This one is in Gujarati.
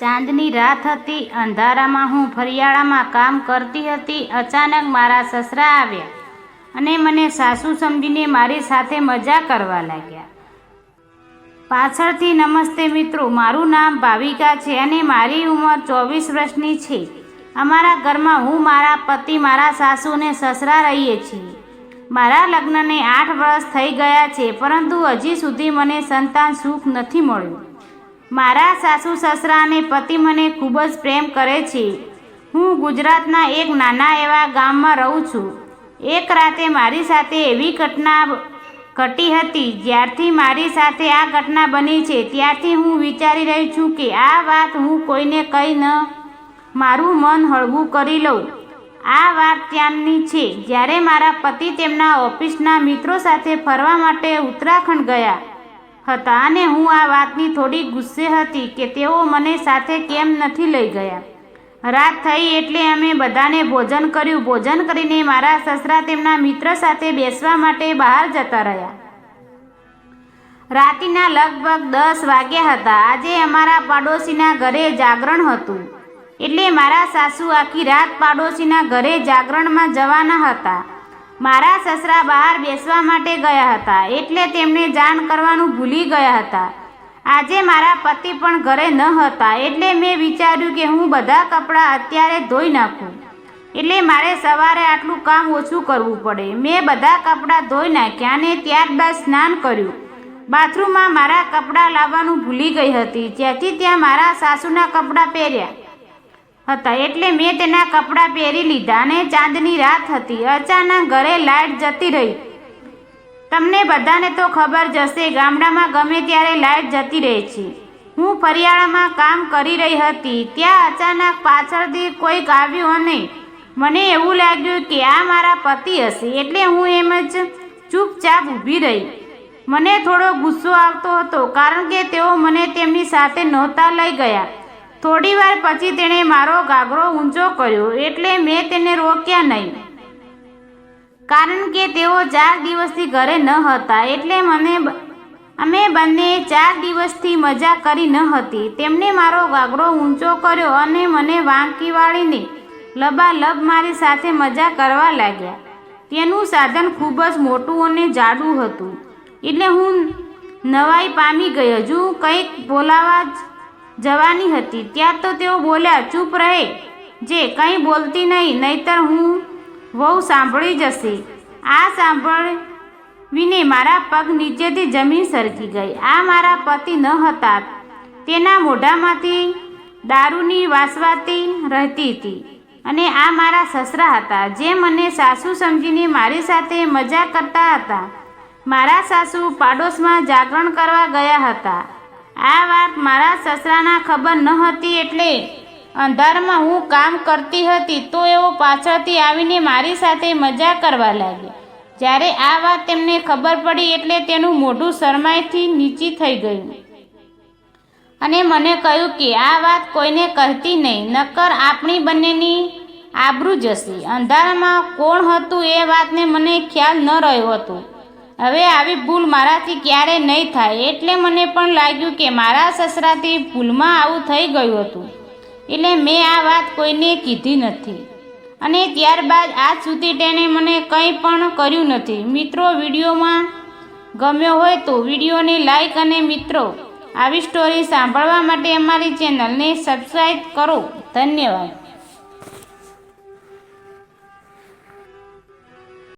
ચાંદની રાત હતી, અંધારામાં હું ફરિયાળામાં કામ કરતી હતી, અચાનક મારા સસરા આવ્યા અને મને સાસુ સમજીને મારી સાથે મજા કરવા લાગ્યા. પાછળથી, નમસ્તે મિત્રો, મારું નામ ભાવિકા છે અને મારી ઉંમર ચોવીસ વર્ષની છે. અમારા ઘરમાં હું, મારા પતિ, મારા સાસુ અને સસરા રહીએ છીએ. મારા લગ્નને આઠ વર્ષ થઈ ગયા છે, પરંતુ હજી સુધી મને સંતાન સુખ નથી મળ્યું. મારા સાસુ સસરા અને પતિ મને ખૂબ જ પ્રેમ કરે છે. હું ગુજરાતના એક નાના એવા ગામમાં રહું છું. એક રાતે મારી સાથે એવી ઘટના ઘટી હતી, જ્યારથી મારી સાથે આ ઘટના બની છે. ત્યારથી હું વિચારી રહી છું કે આ વાત હું કોઈને કહી ન, મારું મન હળવું કરી લઉં. આ વાત ત્યાંની છે. જ્યારે મારા પતિ તેમના ઓફિસના મિત્રો સાથે ફરવા માટે ઉત્તરાખંડ ગયા હતા અને હું આ વાતની થોડી ગુસ્સે હતી કે તેઓ મને સાથે કેમ નથી લઈ ગયા. રાત થઈ એટલે અમે બધાને ભોજન કર્યું. ભોજન કરીને મારા સસરા તેમના મિત્ર સાથે બેસવા માટે બહાર જતા રહ્યા. રાત્રિના લગભગ દસ વાગ્યા હતા. આજે અમારા પાડોશીના ઘરે જાગરણ હતું. એટલે મારા સાસુ આખી રાત પાડોશીના ઘરે જાગરણમાં જવાના હતા. મારા સસરા બહાર બેસવા માટે ગયા હતા એટલે તેમને જાણ કરવાનું ભૂલી ગયા હતા. આજે મારા પતિ પણ ઘરે ન હતા એટલે મેં વિચાર્યું કે હું બધા કપડાં અત્યારે ધોઈ નાખું. એટલે મારે સવારે આટલું કામ ઓછું કરવું પડે. મેં બધા કપડાં ધોઈ નાખ્યા અને ત્યારબાદ સ્નાન કર્યું. બાથરૂમમાં મારા કપડાં લાવવાનું ભૂલી ગઈ હતી. જેથી ત્યાં મારા સાસુના કપડાં પહેર્યા. હતા એટલે મેં તેના કપડાં પહેરી લીધા અને ચાંદની રાત હતી. અચાનક ઘરે લાઇટ જતી રહી. તમને બધાને તો ખબર જશે ગામડામાં ગમે ત્યારે લાઇટ જતી રહે છે. હું ફરિયાળામાં કામ કરી રહી હતી. ત્યાં અચાનક પાછળથી કોઈક આવ્યું અને મને એવું લાગ્યું કે આ મારા પતિ હશે, એટલે હું એમ જ ચૂપચાપ ઊભી રહી. મને થોડો ગુસ્સો આવતો હતો, કારણ કે તેઓ મને તેમની સાથે નહોતા લઈ ગયા. થોડી વાર પછી તેણે મારો ગાગરો ઊંચો કર્યો એટલે મેં તેને રોક્યા નહીં. કારણ કે તેઓ ચાર દિવસથી ઘરે ન હતા એટલે મને અમે બંને ચાર દિવસથી મજા કરી ન હતી. તેમણે મારો ગાગરો ઊંચો કર્યો અને મને વાંકી વાળીને લબાલબ મારી સાથે મજા કરવા લાગ્યા. તેનું સાધન ખૂબ જ મોટું અને જાડું હતું. એટલે હું નવાઈ પામી ગઈ. હજુ કંઈક બોલાવા જ જવાની હતી. ત્યાં તો તેઓ બોલ્યા, ચૂપ રહે. જે કંઈ બોલતી નહીં, નહીતર હું વહુ સાંભળી જશે. આ સાંભળવીને મારા પગ નીચેથી જમીન સરકી ગઈ. આ મારા પતિ ન હતા. તેના મોઢામાંથી દારૂની વાસવાતી રહેતી હતી. અને આ મારા સસરા હતા, જે મને સાસુ સમજીને મારી સાથે મજા કરતા હતા. મારા સાસુ પાડોશમાં જાગરણ કરવા ગયા હતા. આ વાત મારા સસરાના ખબર ન હતી એટલે અંધારમાં હું કામ કરતી હતી તો એઓ પાછળથી આવીને મારી સાથે મજા કરવા લાગ્યો. જ્યારે આ વાત તેમને ખબર પડી એટલે તેનું મોઢું શરમાઈથી નીચી થઈ ગયું. અને મને કહ્યું કે આ વાત કોઈને કહેતી નહીં નક્કર આપણી બંનેની આબરૂ જશે. અંધારામાં કોણ હતું એ વાતને મને ખ્યાલ ન રહ્યો હતો. હવે આવી ભૂલ મારાથી ક્યારે નહીં થાય. એટલે મને પણ લાગ્યું કે મારા સસરાથી ભૂલમાં આવું થઈ ગયું હતું. એટલે મેં આ વાત કોઈને કીધી નથી. અને ત્યારબાદ આજ સુધી તેણે મને કંઈ પણ કર્યું નથી. મિત્રો, વિડીયોમાં ગમ્યો હોય તો વિડીયોને લાઈક અને મિત્રો, આવી સ્ટોરી સાંભળવા માટે અમારી ચેનલને સબસ્ક્રાઈબ કરો. ધન્યવાદ.